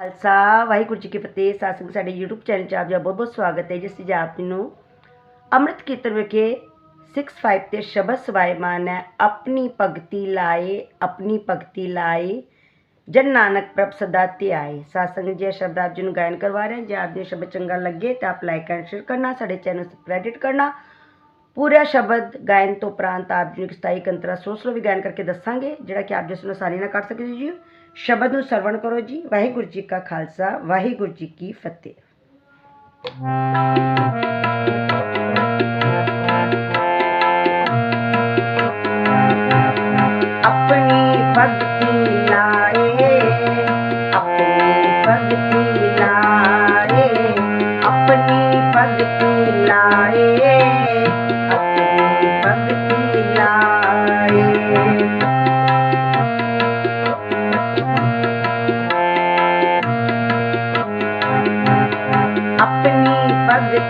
ਖਾਲਸਾ, ਵਾਹਿਗੁਰੂ ਜੀ ਕੀ ਫਤਿਹ। ਸਾਸੰਗ ਸਾਡੇ YouTube channel 'ਚ ਆਪ ਜੀ ਦਾ ਬਹੁਤ ਬਹੁਤ ਸਵਾਗਤ ਹੈ, ਜਿਸ ਵਿੱਚ ਆਪ ਜੀ ਨੂੰ ਅੰਮ੍ਰਿਤ ਕੀਰਤਨ ਵਿਖੇ 65 ਤੇ ਸ਼ਬਦ ਸਵਾਇਮਾਨ ਹੈ। ਆਪਣੀ ਭਗਤੀ ਲਾਏ, ਆਪਣੀ ਭਗਤੀ ਲਾਏ, ਜਨ ਨਾਨਕ ਪ੍ਰਭ ਸਦਾ ਧਿਆਏ। ਸਾਸੰਗ ਜੀ ਇਹ ਸ਼ਬਦ ਆਪ ਜੀ ਨੂੰ ਗਾਇਨ ਕਰਵਾ ਰਹੇ ਹਾਂ। ਜੇ ਆਪ ਜੀ ਨੂੰ ਸ਼ਬਦ ਚੰਗਾ ਲੱਗੇ ਤਾਂ ਆਪ ਲਾਈਕ ਐਂਡ ਸ਼ੇਅਰ ਕਰਨਾ, ਸਾਡੇ ਚੈਨਲ ਸਬਸਕ੍ਰਾਈਬ ਕਰਨਾ। ਪੂਰਾ ਸ਼ਬਦ ਗਾਇਨ ਤੋਂ ਉਪਰੰਤ ਆਪ ਜੀ ਨੂੰ ਇੱਕ ਸਥਾਈ ਕੰਤਰਾ ਸੋਚ ਲਓ ਵੀ ਗਾਇਨ ਕਰਕੇ ਦੱਸਾਂਗੇ, ਜਿਹੜਾ ਕਿ ਆਪ ਜਿਸ ਨੂੰ ਆਸਾਨੀ ਨਾਲ ਕਰ ਸਕਦੇ ਜੀ। ਸ਼ਬਦ ਨੂੰ ਸਰਵਣ ਕਰੋ ਜੀ ਵਾਹਿਗੁਰੂ ਜੀ ਕਾ ਖਾਲਸਾ ਵਾਹਿਗੁਰੂ ਜੀ ਕੀ ਫਤਿਹ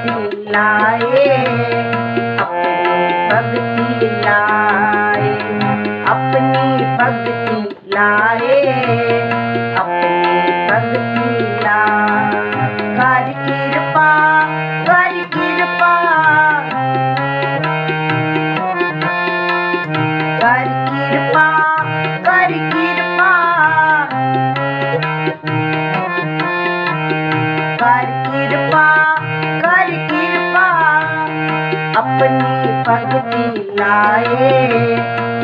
चिल्लाए अपनी भक्ति लाए।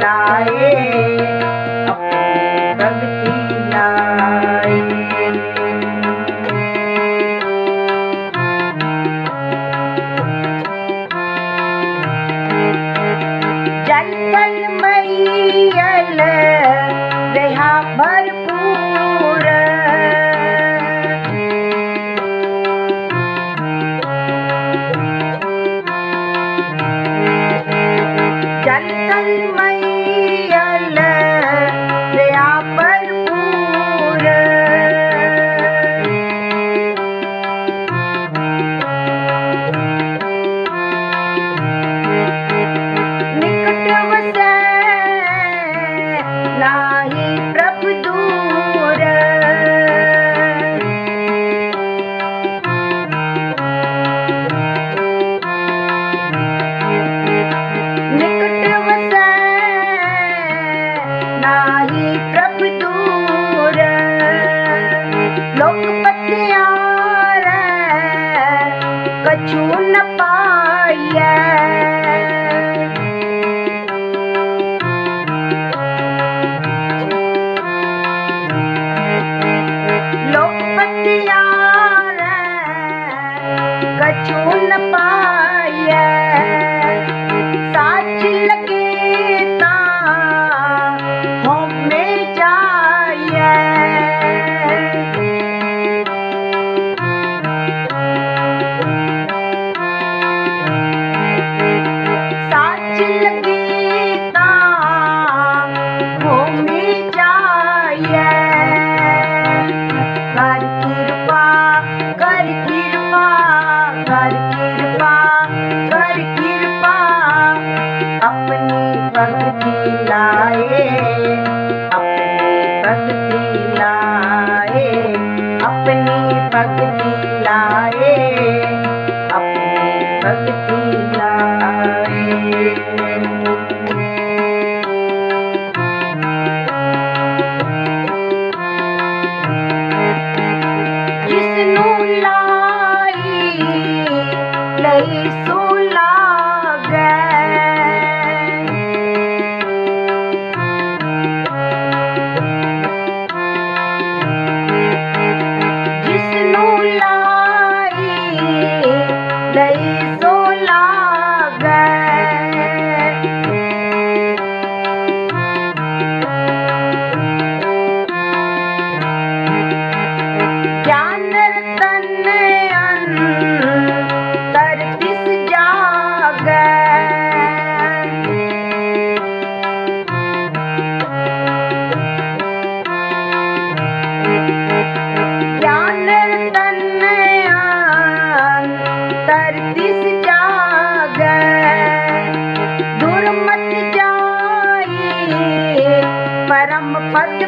लाए। you. लाए अपनी भक्ति Thank you. heart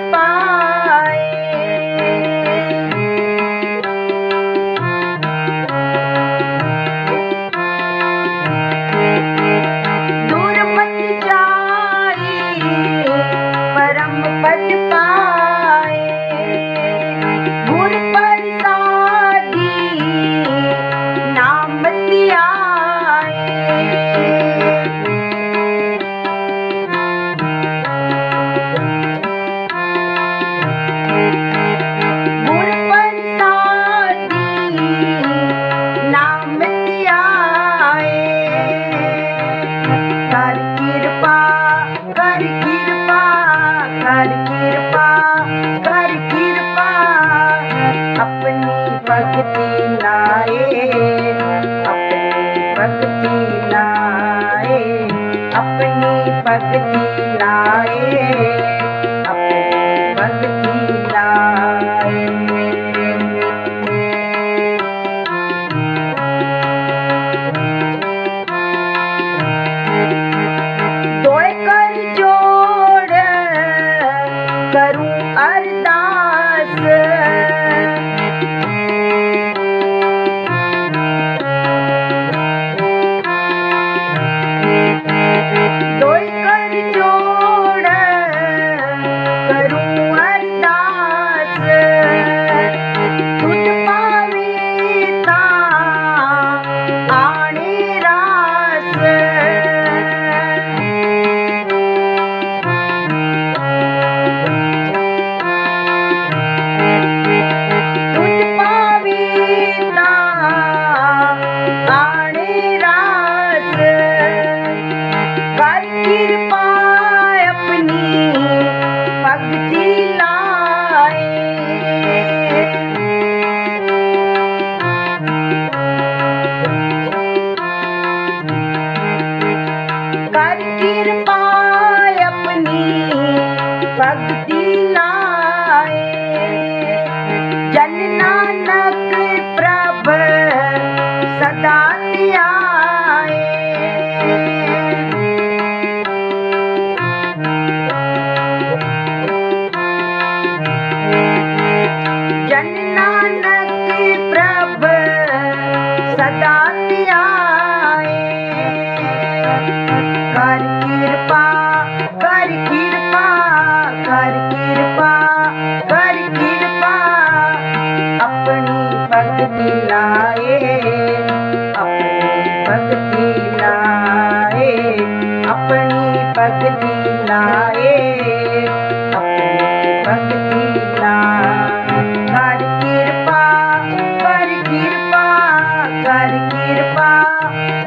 कृपा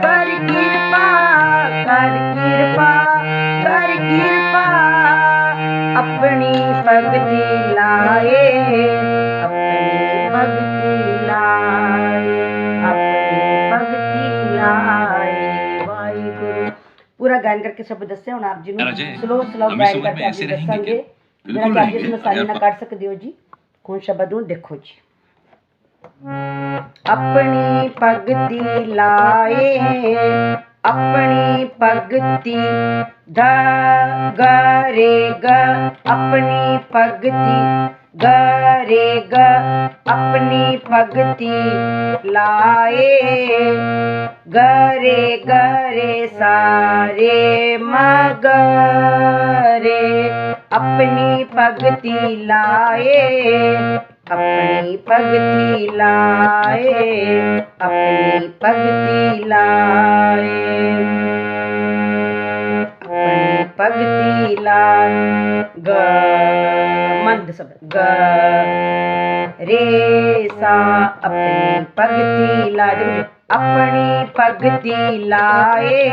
कर कृपा कर कृपा कर कृपा। अपनी भक्ति लाए पूरा गायन करके सब दस हूँ आप जी स्लो स्लो गायन करके आप जी मेरा क्या सारी ना काट सकदे हो जी कौन शब्द हूँ देखो जी। अपनी पगती लाए, अपनी पगती ध ग रे ग अपनी पगती ग रे ग अपनी पगती लाए, ग रे ग रे सा रे म ग रे, अपनी पगती लाए अपनी पगती लाए, अपनी पगती लाए। अपनी लाए, ग, मंद ग, रे, सा, अपनी पगती लाए। अपनी भक्ति लाए,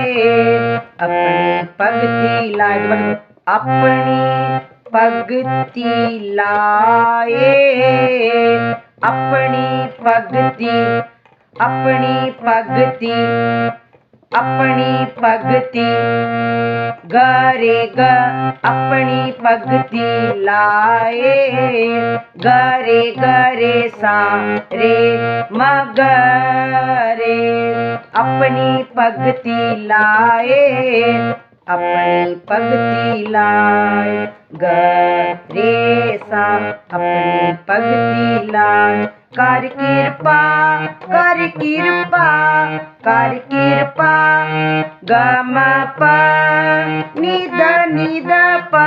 अपनी पगती लाए। अपनी ਭਗਤੀ ਲਾਏ। ਆਪਣੀ ਭਗਤੀ ਆਪਣੀ ਭਗਤੀ ਆਪਣੀ ਭਗਤੀ। ਗਰੇ ਗ ਆਪਣੀ ਭਗਤੀ ਲਾਏ। ਗਰੇ ਗਰੇ ਸਾ ਰੇ ਮਗਰੇ। ਆਪਣੀ ਭਗਤੀ ਲਾਏ। ਆਪਣੀ ਭਗਤੀ ਲਾਏ। गरेसा अपनी भक्ति लाल कर कृपा कर कृपा कर कृपा गम प निद निद प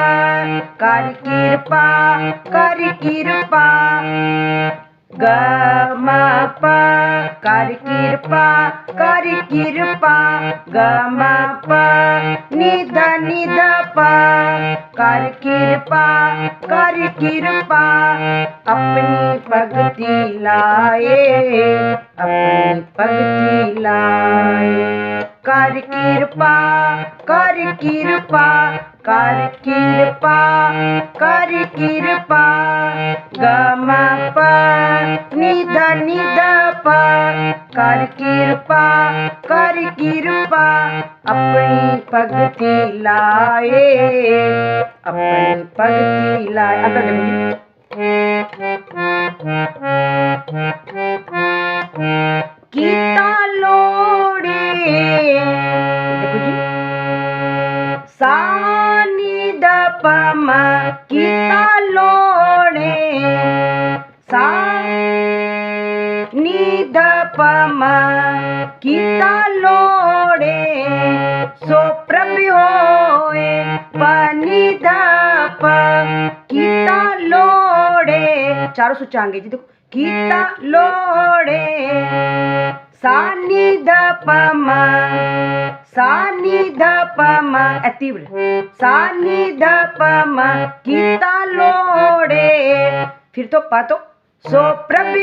कर कृपा कर कृपा गम प कर कृपा कर कृपा गम प निद निद प कर कृपा कर कृपा अपनी भक्ति लाए, अपनी भक्ति लाए। कर कृपा कर कृपा कर कृपा कर कृपा गम प निध निध प कर कृपा कर कृपा अपनी पगति लाए। अपनी पगति लाए। लोड़े। सानी दपमा लोड़े। सा ni da pa ma kita lore so prapi hoye pa ni da pa kita lore चारों सुच्चा आगे जी देखो kita lore sa ni da pa ma sa ni da pa ma तीव्र sa ni da pa ma kita lore फिर तो पा तो ਪਾਤੋ ਸੋ ਪ੍ਰਭ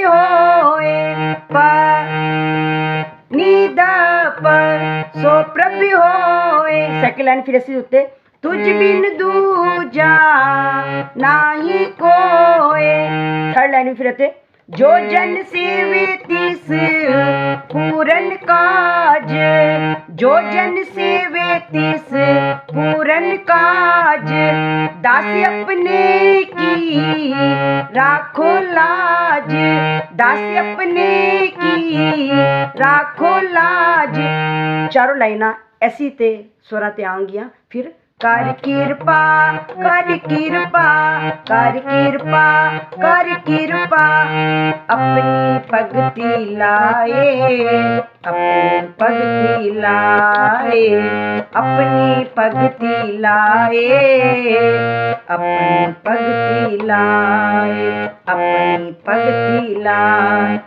ਹੋਏ ਪ ਨੀਦ ਪ ਸੋ ਪ੍ਰਭ ਹੋਏ। ਸੈਕਿੰਡ ਲਾਈਨ ਫਿਰ ਅਸੀਂ ਉੱਤੇ। ਤੁਝ ਬਿਨ ਦੂਜਾ ਨਾਹੀ ਕੋਏ। ਥਰਡ ਲਾਈਨ ਫਿਰ ਅਤੇ ਜੋ ਜਨ ਸੇਵੇ ਤਿਸ ਪੂਰਨ ਕਾਜ, ਜੋ ਜਨ ਸੇਵੇ ਤਿਸ ਪੂਰਨ ਕਾਜ, ਦਾਸ ਆਪਣੇ राखो लाज, दास अपने की। राखो लाज। चारों लाइना ऐसी ते स्वरा ते आऊंगियाँ। फिर, कर कृपा कर कृपा कर कृपा कर कृपा। अपनी भक्ति लाए, अपनी भक्ति लाए, अपनी भक्ति लाए। अपन पगती लाए, अपन पगती लाए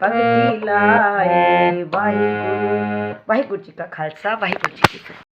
पगती लाए वाहिगुरु वाहिगुरु जी का खालसा, वाहिगुरु जी की